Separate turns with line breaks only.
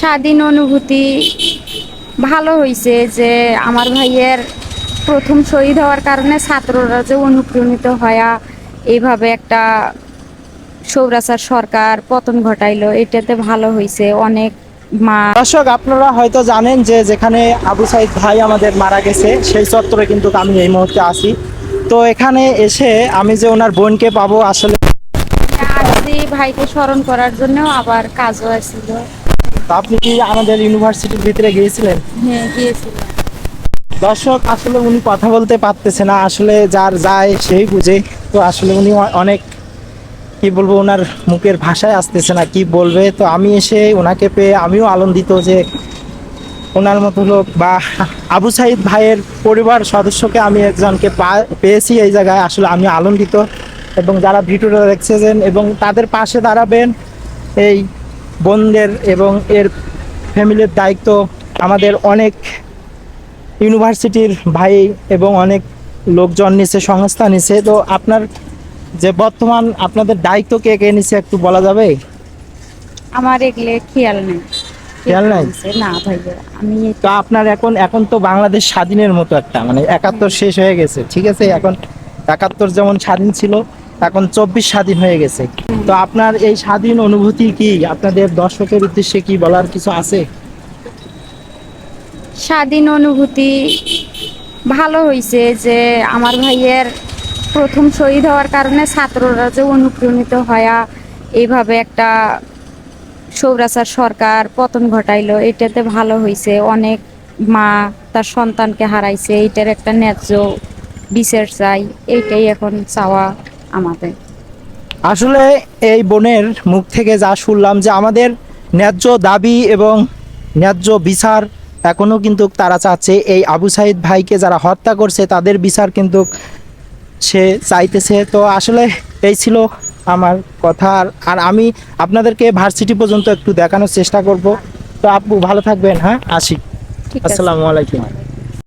স্বাধীন অনুভূতি ভালো হয়েছে যে আমার ভাইয়ের প্রথম শহীদ হওয়ার কারণে ছাত্ররা যে অনুপ্রাণিত হয়া এইভাবে একটা সৌরাচার সরকার পতন ঘটাইলো এটাতে ভালো হয়েছে অনেক মা
দর্শক আপনারা হয়তো জানেন যে যেখানে আবু সাইদ ভাই আমাদের মারা গেছে সেই চত্বরে কিন্তু আমি এই মুহূর্তে আছি। তো এখানে এসে আমি যে ওনার বোনকে পাবো আসলে
ভাইকে স্মরণ করার জন্য আবার কাজও আসছিল
তো আপনি কি আমাদের ইউনিভার্সিটির ভিতরে গিয়েছিলেন?
হ্যাঁ গিয়েছিলাম।
দর্শক আসলে উনি কথা বলতে পারতেছে না আসলে যার যায় সেই বুঝে। তো আসলে উনি অনেক কি বলব ওনার মুখের ভাষায় আসতেছে না কি বলবে? তো আমি এসে ওনাকে পেয়ে আমিও আনন্দিত যে ওনার মতো লোক বা আবু সাইদ ভাইয়ের পরিবার সদস্যকে আমি একজনকে পা- পেয়েছি এই জায়গায়। আসলে আমি আনন্দিত। এবং যারা ভিডিওটা দেখছেন এবং তাদের পাশে দাঁড়াবেন এই বোনদের এবং এর ফ্যামিলির দায়িত্ব আমাদের অনেক ইউনিভার্সিটির ভাই এবং অনেক লোকজন নিছে সংস্থা নিছে। তো আপনার যে বর্তমান আপনাদের দায়িত্ব কে কে নিছে একটু বলা যাবে?
আমার এগুলো খেয়াল নেই।
খেয়াল নাই?
না ভাইয়া আমি
তো আপনার এখন এখন তো বাংলাদেশ স্বাধীনের মতো একটা মানে একাত্তর শেষ হয়ে গেছে ঠিক আছে? এখন একাত্তর যেমন স্বাধীন ছিল এখন চব্বিশ স্বাধীন হয়ে গেছে। তো আপনার এই স্বাধীন অনুভূতি কি? আপনাদের দর্শকের উদ্দেশ্যে কি বলার কিছু আছে?
স্বাধীন অনুভূতি ভালো হয়েছে যে আমার ভাইয়ের প্রথম শহীদ হওয়ার কারণে ছাত্ররা যে অনুপ্রাণিত হয়া এইভাবে একটা সৌরাচার সরকার পতন ঘটাইলো, এটাতে ভালো হয়েছে অনেক মা তার সন্তানকে হারাইছে এটার একটা ন্যায্য বিচার চাই, এইটাই এখন চাওয়া আমাদের।
আসলে এই বোনের মুখ থেকে যা শুনলাম যে আমাদের ন্যায্য দাবি এবং ন্যায্য বিচার এখনও কিন্তু তারা চাচ্ছে এই আবু সাইদ ভাইকে যারা হত্যা করছে তাদের বিচার কিন্তু সে চাইতেছে। তো আসলে এই ছিল আমার কথা। আর- আর আমি আপনাদেরকে ভার্সিটি পর্যন্ত একটু দেখানোর চেষ্টা করব। তো আপু ভালো থাকবেন হ্যাঁ? আসি। আসসালামু আলাইকুম।